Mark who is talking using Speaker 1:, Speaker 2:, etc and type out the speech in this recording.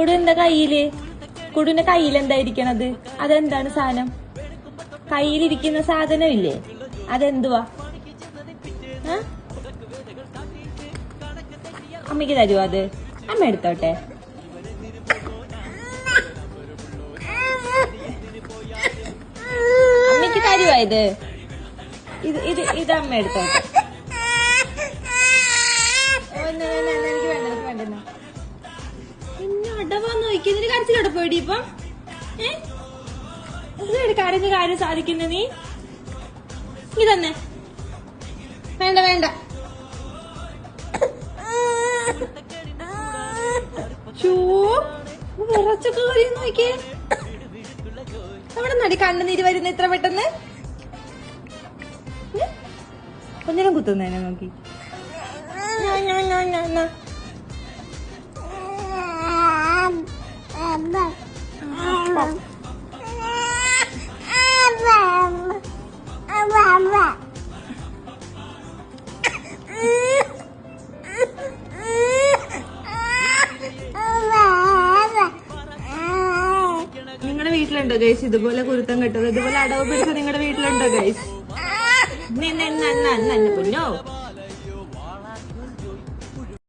Speaker 1: കുടു എന്താ കയ്യിൽ കുടുവിന്റെ കയ്യിൽ എന്തായിരിക്കണം അത് അതെന്താണ് സാധനം? കയ്യിലിരിക്കുന്ന സാധനം ഇല്ലേ അതെന്തുവാ? അമ്മയ്ക്ക് തരുമോ അത്? അമ്മ എടുത്തോട്ടെ. അമ്മയ്ക്ക് തരുവാ ഇത് ഇത് ഇത് അമ്മ എടുത്തോട്ടെ. പിന്നെ അടവാന്ന് നോക്കിയതിന് കരച്ചിലോടെ പോയിടി ഇപ്പം. ഏഹ് കരഞ്ഞ കാര്യം സാധിക്കുന്ന നീ? ഇതന്നെ വേണ്ട വേണ്ട. വിറച്ചൊക്കെ കാര്യം നോക്കിയേ. അവിടെ നടി കണ്ണുനീര് വരുന്ന ഇത്ര പെട്ടെന്ന്? കൊഞ്ഞനം കുത്തുന്നതിനെ നോക്കി. ഞാൻ ഞാൻ ഞാൻ ഞാ, വീട്ടിലുണ്ടോ ഗൈസ് ഇതുപോലെ കുരുത്തം കെട്ടത് ഇതുപോലെ അടവ് പിടിച്ച നിങ്ങളുടെ വീട്ടിലുണ്ടോ ഗൈസ് പൊന്നോ